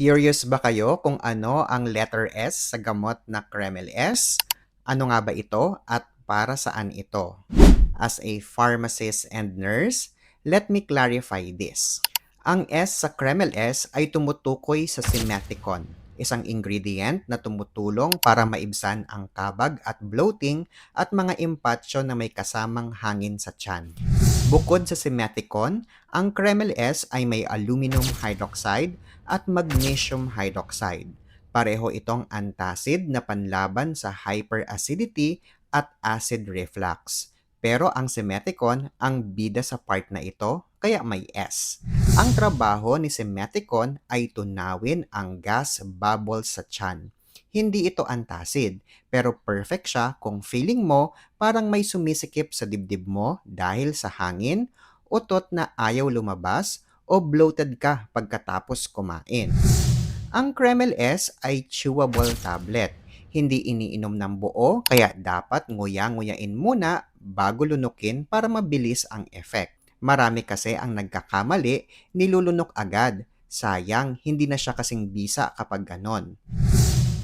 Curious ba kayo kung ano ang letter S sa gamot na Kremel S? Ano nga ba ito at para saan ito? As a pharmacist and nurse, let me clarify this. Ang S sa Kremel S ay tumutukoy sa simeticon, isang ingredient na tumutulong para maibsan ang kabag at bloating at mga impatsyo na may kasamang hangin sa tiyan. Bukod sa simeticon, ang Kremel S ay may aluminum hydroxide at magnesium hydroxide. Pareho itong antacid na panlaban sa hyperacidity at acid reflux. Pero ang simeticon ang bida sa part na ito, kaya may S. Ang trabaho ni simeticon ay tunawin ang gas bubble sa tiyan. Hindi ito antacid, pero perfect siya kung feeling mo parang may sumisikip sa dibdib mo dahil sa hangin, utot na ayaw lumabas, o bloated ka pagkatapos kumain. Ang Kremel S ay chewable tablet. Hindi iniinom ng buo, kaya dapat nguya-nguyain muna bago lunukin para mabilis ang effect. Marami kasi ang nagkakamali, nilulunok agad. Sayang, hindi na siya kasing bisa kapag ganon.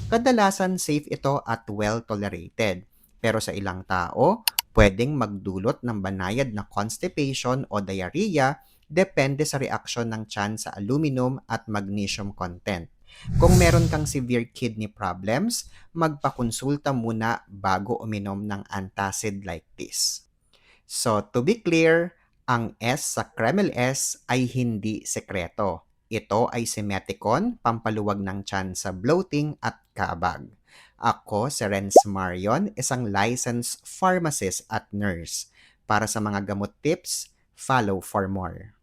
Kadalasan safe ito at well tolerated. Pero sa ilang tao, pwedeng magdulot ng banayad na constipation o diarrhea depende sa reaksyon ng tiyan sa aluminum at magnesium content. Kung meron kang severe kidney problems, magpakonsulta muna bago uminom ng antacid like this. So, to be clear, ang S sa Kremel S ay hindi sekreto. Ito ay simeticon, pampaluwag ng tiyan sa bloating at kabag. Ako si Renz Marion, isang licensed pharmacist at nurse. Para sa mga gamot tips, follow for more.